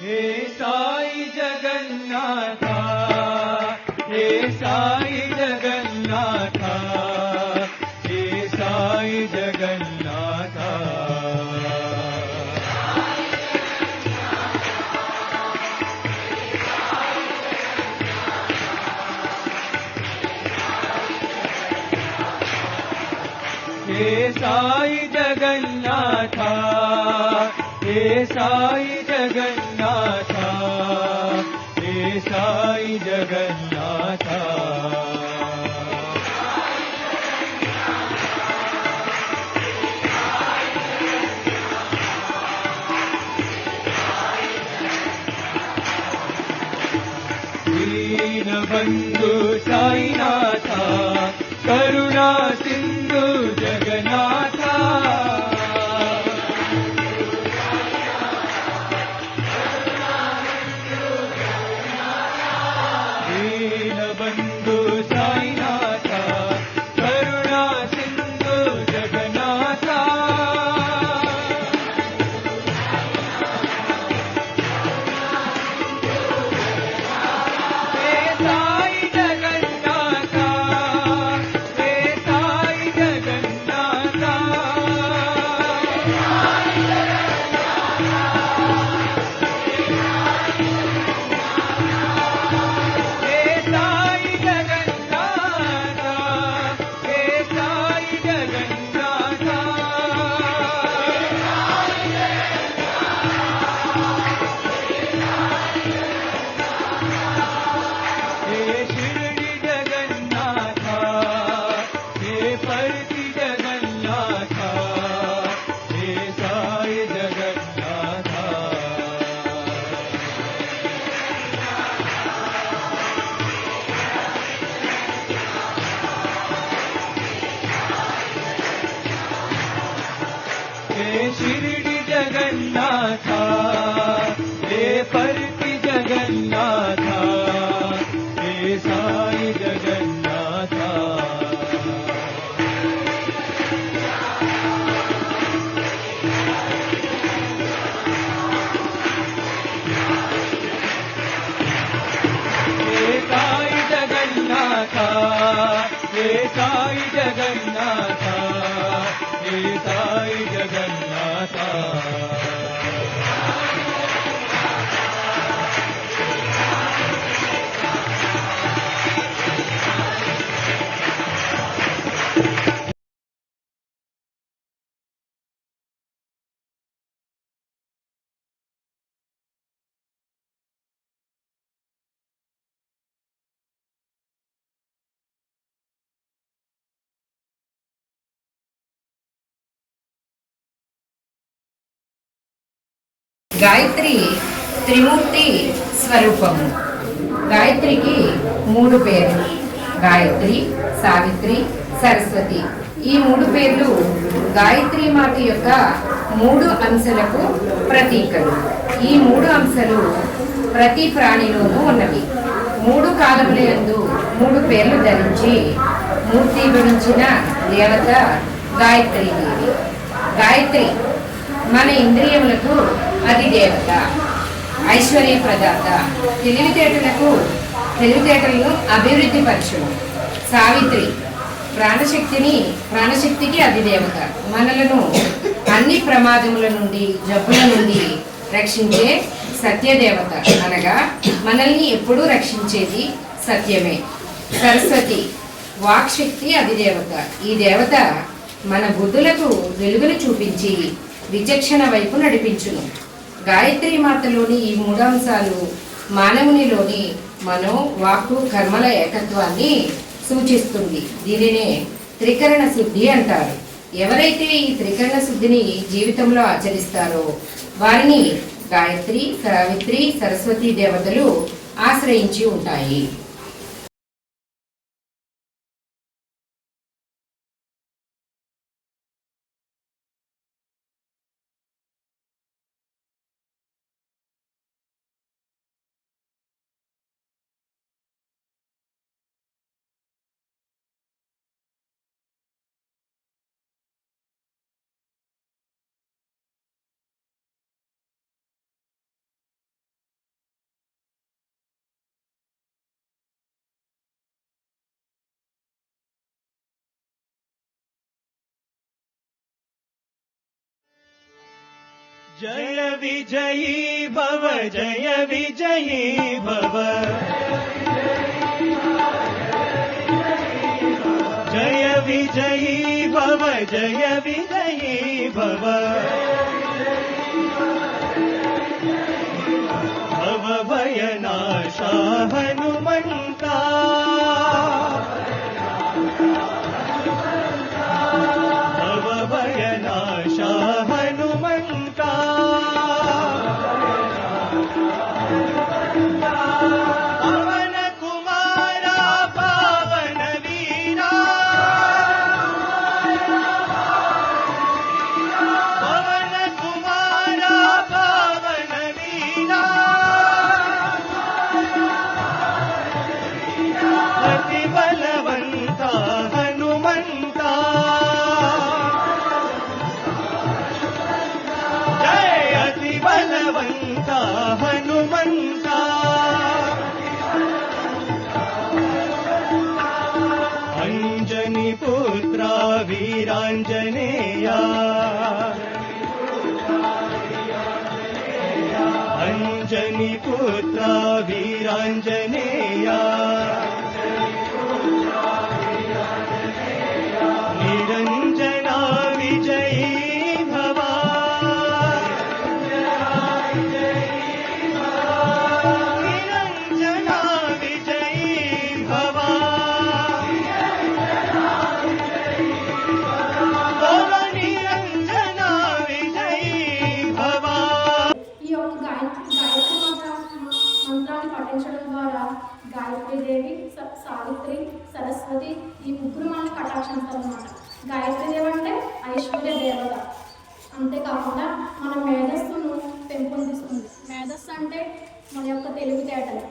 हे साई जगन्नाथ हे साई जगन्नाथ हे साई जगन्नाथ। हे साई जगन्नाथ साई जगन्नाथ हे साई जगन्नाथ। दीनबन्धु साईनाथ करुणा గాయత్రి త్రిమూర్తి స్వరూపము. గాయత్రికి మూడు పేర్లు. గాయత్రి సావిత్రి సరస్వతి. ఈ మూడు పేర్లు గాయత్రి మాత యొక్క మూడు అంశాలకు ప్రతీకలు. ఈ మూడు అంశాలు ప్రతి ప్రాణిలోనూ ఉన్నవి. మూడు కాలములందు మూడు పేర్లు ధరించి మూర్తి గురించిన దేవత గాయత్రి దేవి. గాయత్రి మన ఇంద్రియములకు అధిదేవత ఐశ్వర్య ప్రదాత తెలివితేటలకు తెలివితేటలను అభివృద్ధి పరచును సావిత్రి ప్రాణశక్తిని ప్రాణశక్తికి అధిదేవత. మనలను అన్ని ప్రమాదముల నుండి జబ్బుల నుండి రక్షించే సత్యదేవత. అనగా మనల్ని ఎప్పుడూ రక్షించేది సత్యమే. సరస్వతి వాక్శక్తి అధిదేవత. ఈ దేవత మన బుద్ధులకు వెలుగును చూపించి విచక్షణ వైపు నడిపించును. గాయత్రి మాతలోని ఈ మూడు అంశాలు మానవునిలోని మనో వాక్కు కర్మల ఏకత్వాన్ని సూచిస్తుంది. దీనినే త్రికరణ శుద్ధి అంటారు. ఎవరైతే ఈ త్రికరణ శుద్ధిని జీవితంలో ఆచరిస్తారో వారిని గాయత్రి సావిత్రి సరస్వతి దేవతలు ఆశ్రయించి ఉంటాయి. जय विजयी भव जय विजयी भव। जय विजयी भव जय विजयी भव। भयनाशा हनुमन्ता वीराञ्जनेया। अञ्जनिपुत्रा वीराञ्जनेया। గాయత్రీదేవి సావిత్రి సరస్వతి ఈ ముగ్గురు మనల్ని కటాక్షిస్తారు అనమాట గాయత్రీదేవి అంటే ఐశ్వర్య దేవత. అంతేకాకుండా మన మేధస్సును పెంపొందిస్తుంది. మేధస్సు అంటే మన యొక్క తెలివితేటలు.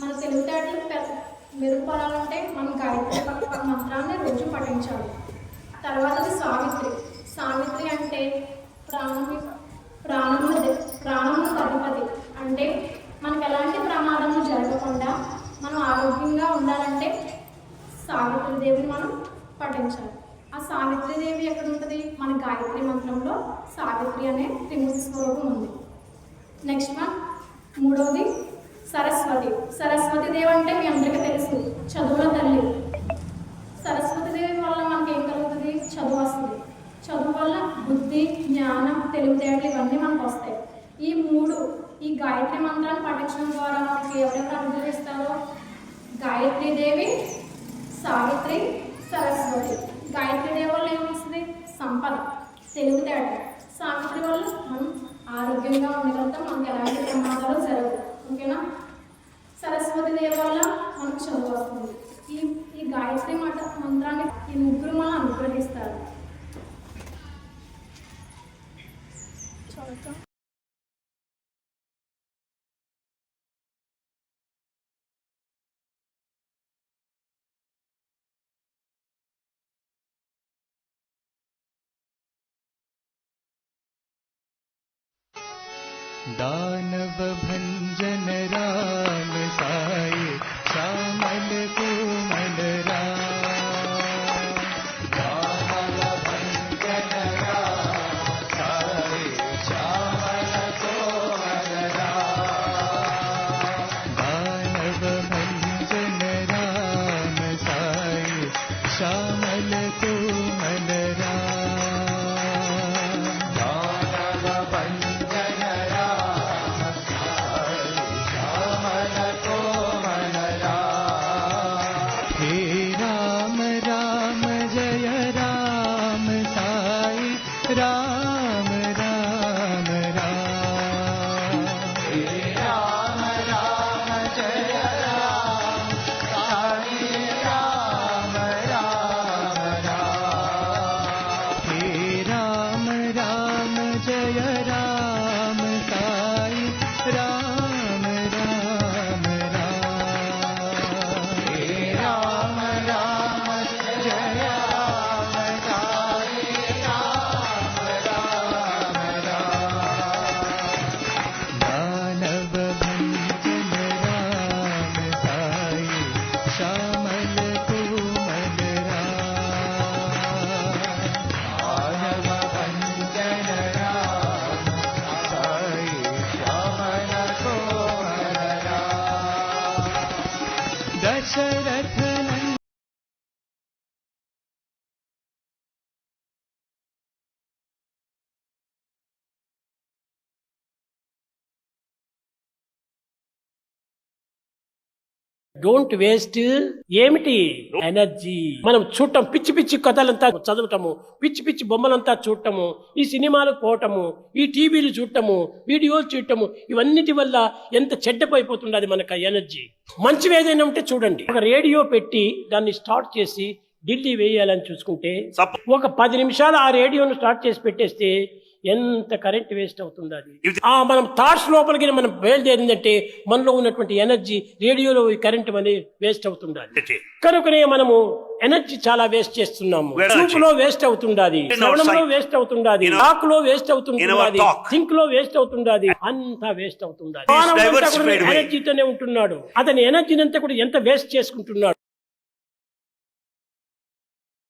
మన తెలివితేటలు మెరుగుపడాలంటే మనం గాయత్రి మంత్రాన్ని రోజు పఠించాలి. తర్వాతది సావిత్రి. సావిత్రి అంటే ప్రాణమి ప్రాణము ప్రాణము అధిపతి అంటే మనకు ఎలాంటి ప్రమాదము జరగకుండా మనం ఆరోగ్యంగా ఉండాలంటే సావిత్రి దేవిని మనం పఠించాలి. ఆ సావిత్రి దేవి ఎక్కడ ఉంటుంది మన గాయత్రి మంత్రంలో సావిత్రి అనే త్రిమూర్తి స్వరూపం ఉంది. నెక్స్ట్ వన్ మూడవది సరస్వతి. సరస్వతి దేవి అంటే మీ అందరికీ తెలుసు చదువుల తల్లి. సరస్వతి దేవి వల్ల మనకి ఏం కలుగుతుంది? చదువు వస్తుంది. చదువు వల్ల బుద్ధి జ్ఞానం తెలివితేటలు ఇవన్నీ మనకు వస్తాయి. ఈ మూడు ఈ గాయత్రి మంత్రాన్ని పఠించడం ద్వారా మనకి ఎవరెవరు అనుగ్రహిస్తారో గాయత్రి దేవి సావిత్రి సరస్వతి. గాయత్రి దేవి వల్ల ఏమొస్తుంది? సంపద. తెలివితేట సావిత్రి వల్ల మనం ఆరోగ్యంగా ఉండగలుగుతాం. మనకి ఎలాంటి ప్రమాదాలు జరగవు. ఓకేనా? సరస్వతి దేవి వల్ల మనకు చదువు వస్తుంది. ఈ ఈ గాయత్రి మాట మంత్రాన్ని ఈ ముగ్గురు మనం అనుగ్రహిస్తారు. చదువుతాం. दानव भञ्जन राम साय श्यामल दशरथ Don't waste ఏమిటి? ఎనర్జీ మనం చూడటం పిచ్చి పిచ్చి కథలంతా చదవటము పిచ్చి పిచ్చి బొమ్మలంతా చూడటము ఈ సినిమాలు పోవటము ఈ టీవీలు చూడటము వీడియోలు చూడటము ఇవన్నిటి వల్ల ఎంత చెడ్డపైపోతున్నది మనకు ఆ ఎనర్జీ మంచివి ఏదైనా ఉంటే చూడండి. ఒక రేడియో పెట్టి దాన్ని స్టార్ట్ చేసి ఢిల్లీ వేయాలని చూసుకుంటే ఒక పది నిమిషాలు ఆ రేడియోను స్టార్ట్ చేసి పెట్టేస్తే ఎంత కరెంట్ వేస్ట్ అవుతుంది అది? ఆ మనం థాట్స్ లోపలికి మనం బయలుదేరిందంటే మనలో ఉన్నటువంటి ఎనర్జీ రేడియోలో కరెంట్ అనేది వేస్ట్ అవుతుంది అది కనుకనే మనము ఎనర్జీ చాలా వేస్ట్ చేస్తున్నాము. చూపులో వేస్ట్ our శ్రవణంలో. వేస్ట్ అవుతుండాది. In our- టాక్లో వేస్ట్ talk. థింక్లో వేస్ట్ అవుతుండాది. అంతా వేస్ట్ way. ఎనర్జీతోనే ఉంటున్నాడు. అతని ఎనర్జీని అంతా కూడా ఎంత వేస్ట్ చేసుకుంటున్నాడు?